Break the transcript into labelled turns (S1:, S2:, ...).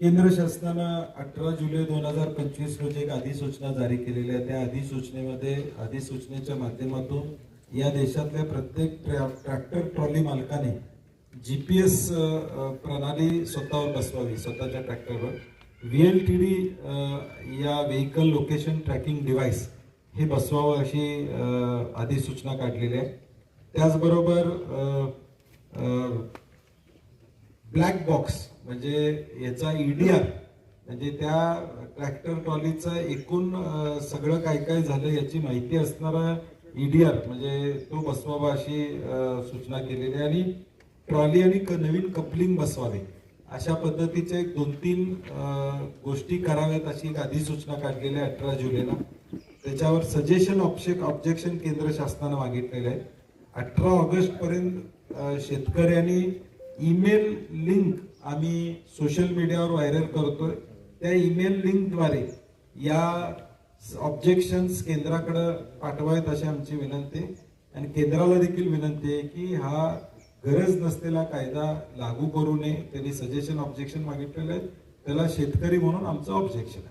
S1: केंद्र शासनानं अठरा जुलै दोन हजार पंचवीस रोजी एक अधिसूचना जारी केलेली आहे. त्या अधिसूचनेमध्ये अधिसूचनेच्या माध्यमातून या देशातल्या प्रत्येक ट्रॅ ट्रॅक्टर ट्रॉली मालकाने जी पी एस प्रणाली स्वतःवर बसवावी स्वतःच्या ट्रॅक्टरवर. व्ही एल टी डी या व्हेकल लोकेशन ट्रॅकिंग डिव्हाइस हे बसवावं अशी अधिसूचना काढलेली आहे. त्याचबरोबर ब्लॅक बॉक्स म्हणजे याचा ईडीआर म्हणजे त्या ट्रॅक्टर ट्रॉलीचं एकूण सगळं काय काय झालं याची माहिती असणारा ईडीआर म्हणजे तो बसवावा अशी सूचना केलेली आहे. आणि ट्रॉली आणि नवीन कपलिंग बसवावे अशा पद्धतीचे एक दोन तीन गोष्टी कराव्यात अशी एक अधिसूचना काढलेली आहे अठरा जुलैला. त्याच्यावर सजेशन ऑब्जेक्ट ऑब्जेक्शन केंद्र शासनानं मागितलेलं आहे. अठरा ऑगस्ट पर्यंत शेतकऱ्यांनी ईमेल लिंक आम्ही सोशल मीडियावर व्हायरल करतोय. त्या ईमेल लिंकद्वारे या ऑब्जेक्शन्स केंद्राकडं पाठवावेत अशी आमची विनंती आहे. आणि केंद्राला देखील विनंती आहे की हा गरज नसलेला कायदा लागू करू नये. त्यांनी सजेशन ऑब्जेक्शन मागितलेलं आहे त्याला शेतकरी म्हणून आमचं ऑब्जेक्शन आहे.